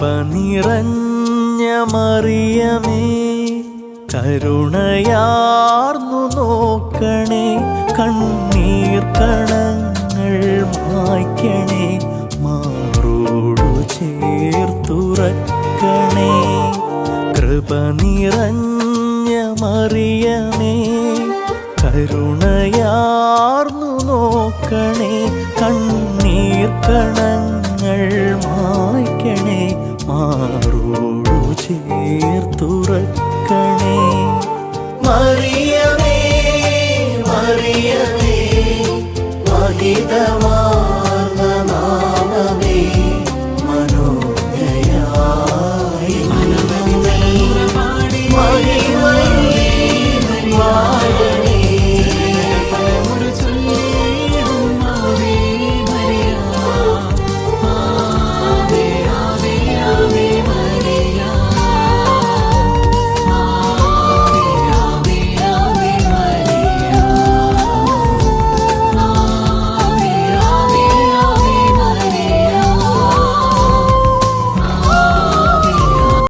കൃപ മറിയമേ കരുണയാർന്നു നോക്കണേ കണ്ണീർ കണങ്ങൾ മായ്ക്കണേ മാറോടു ചേർത്തുറക്കണേ. കൃപ നിറഞ്ഞ മറിയമേ കരുണയാർന്നു നോക്കണേ കണ്ണീർ കണങ്ങൾ ചേർത്തുറക്കണേ മറിയമേ മറിയമേ മഹിതമാ